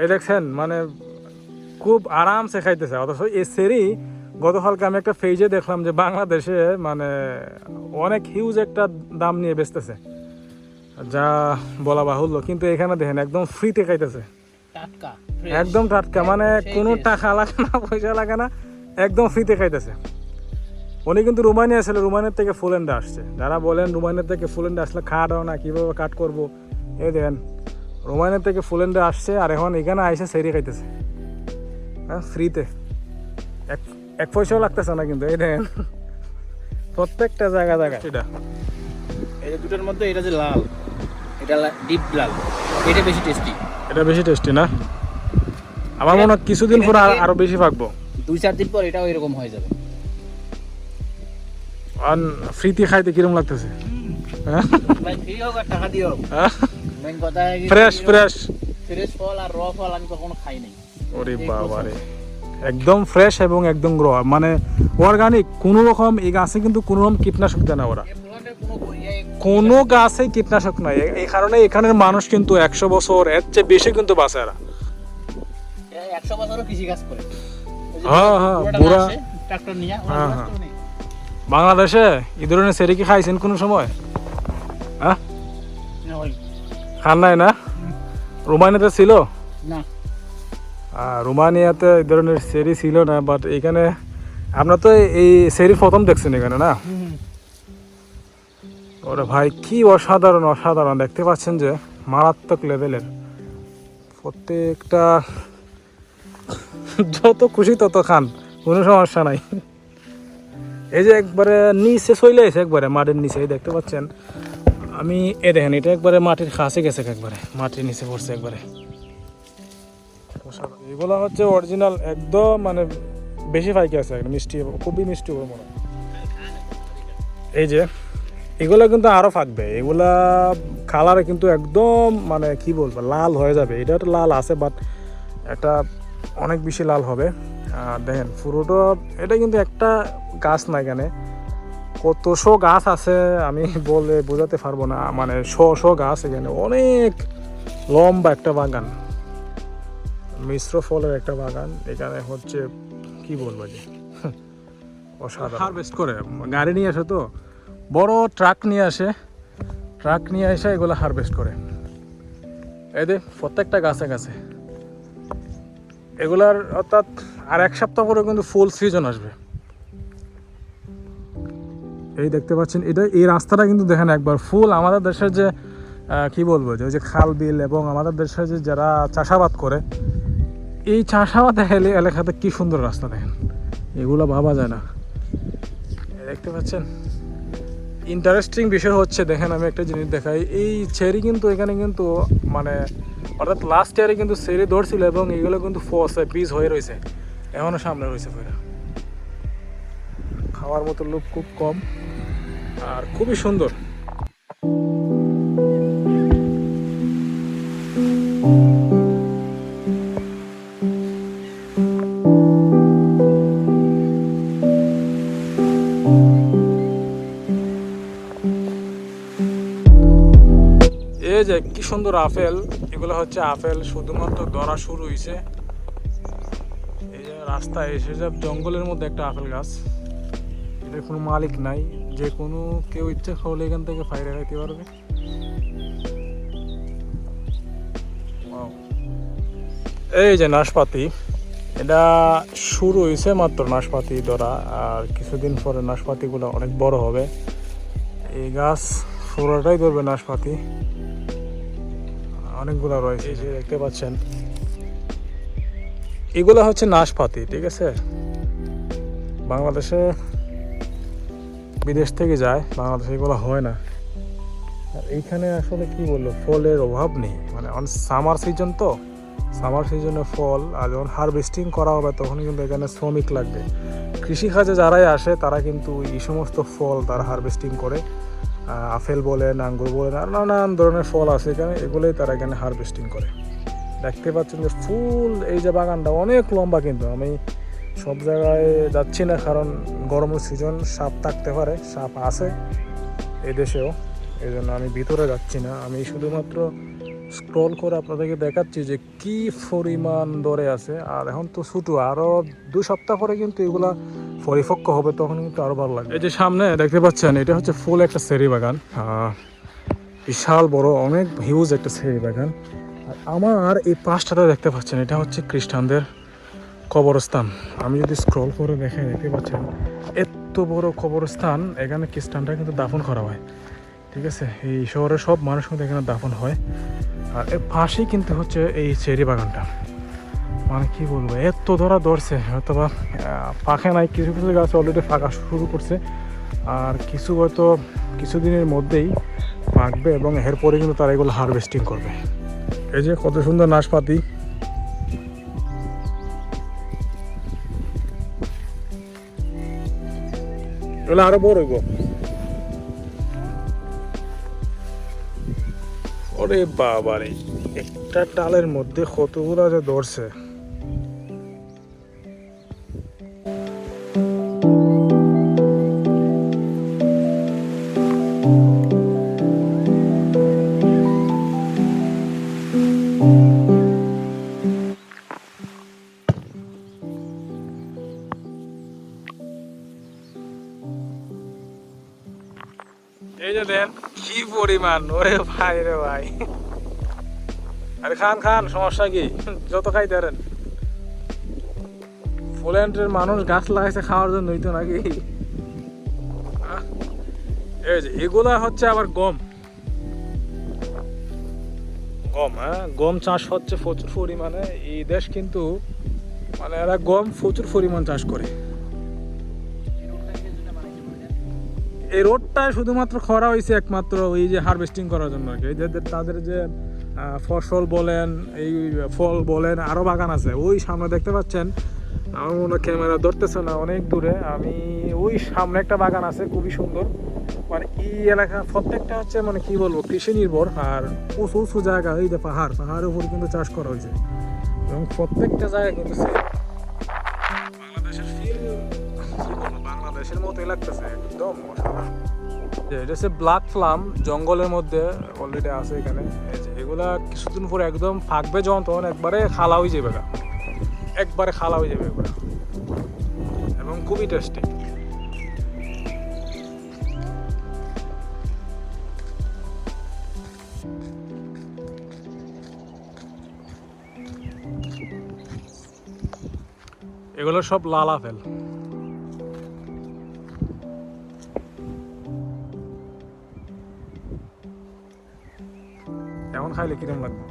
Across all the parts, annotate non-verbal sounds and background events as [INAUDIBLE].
এই দেখছেন মানে খুব আরামসে খাইতেছে। অথচ এই সেরি গতকালকে আমি একটা পেজে দেখলাম যে বাংলাদেশে মানে অনেক হিউজ একটা দাম নিয়ে বেচতেছে। যা বলা বাহুল্য। কিন্তু এখানে দেখেন একদম ফ্রিতে খাইতেছে। একদম টাটকা মানে কোনো টাকা লাগে না পয়সা লাগে না একদম ফ্রিতে খাইতেছে। উনি কিন্তু রুমানিয়া ছিল রুমানিয়ার থেকে ফুলেন্ডা আসছে। যারা বলেন রুমানিয়ার থেকে ফুলেন্ডা আসলে খাট হয় না কীভাবে কাট করব? এই দেখেন রুমানিয়ার থেকে ফুলেন্ডা আসছে আর এখন এখানে আইসে সেরি খাইতেছে। হ্যাঁ ফ্রিতে। এক এক পয়সাও লাগতেছে না কিন্তু এই দেখেন। প্রত্যেকটা জায়গা জায়গা। এটা। এই দুটোর মধ্যে এটা যে লাল এটা ডিপ লাল এটা বেশি টেস্টি এটা বেশি টেস্টি না? আমার মনে হয় কিছুদিন পর আর- আরও বেশি পাকবো দুই চার দিন পর এটাও এরকম হয়ে যাবে। আর ফ্রিতে খাইতে কিরম লাগতেছে? হ্যাঁ ভাই ফ্রি হোক আর টাকা দিও মেন কথা ফ্রেশ ফ্রেশ ফ্রেশ ফল আর র ফল আমি কখনো খাই নাই। ওরে বাবা রে। একদম ফ্রেশ এবং একদম গ্রো মানে অর্গানিক কোনো রকম এই গাছে কিন্তু কোনো রকম কীটনাশক দেয় না ওরা। কোনো গাছে কীটনাশক নাই। এই কারণে এখানের মানুষ কিন্তু একশো বছর এর চেয়ে বেশি কিন্তু বাঁচে এরা। একশো বছরও কৃষি কাজ করে। হ্যাঁ, হ্যাঁ, বুড়া- হ্যাঁ, হ্যাঁ। বাংলাদেশে এই ধরনের সেরি কি খাইছেন কোনো সময়? হ্যাঁ? খান নাই না? রোমানিয়াতে ছিল? না। রোমানিয়াতে এই ধরনের সেরি ছিল না বাট এখানে আপনার তো এই সেরি প্রথম দেখছেন এখানে না? ওরে ভাই কি অসাধারণ অসাধারণ। দেখতে পাচ্ছেন যে মারাত্মক লেভেলের। প্রত্যেকটা [LAUGHS] যত খুশি তত খান কোনো সমস্যা নাই। এই যে একবারে নিচে চলে এসে একবারে মাটির নিচে দেখতে পাচ্ছেন। আমি এ দেখেন, এটা একবারে মাটির খাসে গেছে একবারে, মাটির নিচে পড়ছে একবারে। এগুলো হচ্ছে অরিজিনাল একদম মানে বেশি ফাইকে আছে মিষ্টি, খুবই মিষ্টি হবে মনে এই যে, এগুলো কিন্তু আরও ফাঁকবে। এগুলা কালারে কিন্তু একদম মানে কি বলব, লাল হয়ে যাবে। এটা তো লাল আছে বাট এটা অনেক বেশি লাল হবে। আর দেখেন পুরোটা এটা কিন্তু একটা গাছ না এখানে। কত শো গাছ আছে আমি বলে বোঝাতে পারব না। মানে শো শো গাছ এখানে। অনেক লম্বা একটা বাগান। মিশ্র ফলের একটা বাগান। এখানে হচ্ছে, কি বলব যে? [LAUGHS] হারভেস্ট করে, গাড়ি নিয়ে আসে তো? বড় ট্রাক নিয়ে আসে। ট্রাক নিয়ে এসে এগুলো হারভেস্ট করে। যে প্রত্যেকটা গাছে গাছে। এগুলার অর্থাৎ আর এক সপ্তাহ পরে কিন্তু ফুল সিজন আসবে। এই দেখতে পাচ্ছেন, এটা এই রাস্তাটা কিন্তু দেখেন একবার ফুল আমাদের দেশের যে কি বলব, যে ওই যে খাল বিল এবং আমাদের দেশের যে যারা চাষাবাদ করে, এই চাষাবাদ এলে এলাকাতে কি সুন্দর রাস্তা দেখেন। এগুলো ভাবা যায় না। দেখতে পাচ্ছেন ইন্টারেস্টিং বিষয় হচ্ছে, দেখেন আমি একটা জিনিস দেখাই, এই চেরি কিন্তু এখানে কিন্তু মানে অর্থাৎ লাস্ট ইয়ারে কিন্তু চেরি ধরছিল এবং এগুলো কিন্তু ফসে পিস হয়ে রয়েছে। এখনও সামনে রয়েছে খাওয়ার মতো লোক খুব কম। আর খুবই সুন্দর। এই যে কি সুন্দর আপেল, এগুলো হচ্ছে আপেল। শুধুমাত্র ধরা শুরু হয়েছে এই যে রাস্তায় এসে যাব জঙ্গলের মধ্যে একটা আপেল গাছ, এটার কোনো মালিক নাই। যে কোনো কেউ ইচ্ছে করলে এখান থেকে ফাইরে খাইতে পারবে। এই যে নাশপাতি এটা শুরু হয়েছে মাত্র নাশপাতি ধরা আর কিছুদিন পরে নাশপাতিগুলো অনেক বড় হবে। এই গাছ পুরোটাই ধরবে নাশপাতি। অনেকগুলো রয়েছে। এই যে দেখতে পাচ্ছেন। এগুলো হচ্ছে নাশপাতি ঠিক আছে? বাংলাদেশে বিদেশ থেকে যায়, বাংলাদেশে এগুলো হয় না। আর এইখানে আসলে কি বলব, ফলের অভাব নেই। মানে অন সামার সিজন তো সামার সিজনে ফল আর যখন হারভেস্টিং করা হবে তখন কিন্তু এখানে শ্রমিক লাগবে। কৃষিকাজে যারাই আসে, তারা কিন্তু এই সমস্ত ফল তারা হারভেস্টিং করে। আপেল বলেন আঙ্গুর বলেন আর নানান ধরনের ফল আছে এখানে, এগুলোই তারা এখানে হারভেস্টিং করে। দেখতে পাচ্ছেন যে ফুল, এই যে বাগানটা অনেক লম্বা কিন্তু। আমি সব জায়গায় যাচ্ছি না, কারণ গরমের সিজন সাপ থাকতে পারে, সাপ আছে এদেশেও এই জন্য আমি ভিতরে যাচ্ছি না। আমি শুধুমাত্র স্ক্রল করে আপনাদেরকে দেখাচ্ছি যে কি পরিমাণ দরে আছে, আর এখন তো ছোটো আরও দু সপ্তাহ পরে কিন্তু এগুলা পরিপক্ক হবে, তখন কিন্তু আরও ভালো লাগবে। এই যে সামনে দেখতে পাচ্ছেন, এটা হচ্ছে ফুল একটা সেরি বাগান। বিশাল বড়, অনেক হিউজ একটা সেরি বাগান। আর আমার এই পাঁচটাটা দেখতে পাচ্ছেন, এটা হচ্ছে খ্রিস্টানদের কবরস্থান। আমি যদি স্ক্রল করে দেখে দেখতে পাচ্ছেন এত বড় কবরস্থান, এখানে খ্রিস্টানরা কিন্তু দাফন করা হয়। ঠিক আছে? এই শহরের সব মানুষ কিন্তু এখানে দাফন হয়। আর এর পাশেই কিন্তু হচ্ছে এই চেরি বাগানটা। মানে কি বলব এত ধরা ধরছে। হয়তো বা পাখে নাই, কিছু কিছু গাছ অলরেডি ফাঁকা শুরু করছে। আর কিছু হয়তো কিছুদিনের মধ্যেই পাকবে এবং এরপরে কিন্তু তারা এগুলো হারভেস্টিং করবে। এই যে কত সুন্দর নাশপাতি। এগুলো আরও বড় হইব ওরে বাবা রে একটা টালের মধ্যে কতগুলো যে ধরছে। পরিমাণ। ওরে ভাই রে ভাই। আরে খান খান, সমস্যা কি? যত খাই দেন পোল্যান্ডের মানুষ গাছ লাগাইছে খাওয়ার জন্যই তো নাকি? এই যে, এগুলা হচ্ছে আবার গম। গম হ্যাঁ? গম চাষ হচ্ছে প্রচুর পরিমাণে। এই দেশ কিন্তু মানে এরা গম প্রচুর পরিমাণ চাষ করে। এই রোডটা শুধুমাত্র খরা হয়েছে একমাত্র ওই যে হারভেস্টিং করার জন্য আর কি। এই যে তাদের যে ফসল বলেন, এই ফল বলেন আরও বাগান আছে। ওই সামনে দেখতে পাচ্ছেন? আমার মনে ক্যামেরা ধরতেছে না, অনেক দূরে। আমি ওই সামনে একটা বাগান আছে, খুবই সুন্দর। মানে এই এলাকা প্রত্যেকটা হচ্ছে মানে কি বলব, কৃষি নির্ভর। আর উঁচু উঁচু জায়গা, এই যে পাহাড়। পাহাড়ের উপর কিন্তু চাষ করা হয়েছে। এবং প্রত্যেকটা জায়গা কিন্তু বাংলাদেশের ফিল বাংলাদেশের মতোই লাগতেছে, একদম যে, এটা হচ্ছে ব্ল্যাক ফ্লাম জঙ্গলের মধ্যে অলরেডি আছে এখানে। এগুলা কিছুদিন পরে একদম ফাঁকবে যখন তখন একবারে খালা হয়ে যাবে। একবারে খালা হয়ে যাবে এগুলা। এবং খুবই টেস্টি এগুলো সব লাল আপেল। খাইলে কিরম লাগবে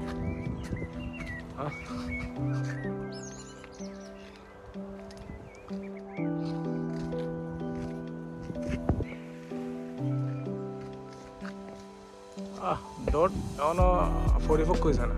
আহ? ডট এখনও পরিপক্ক হয়েছে না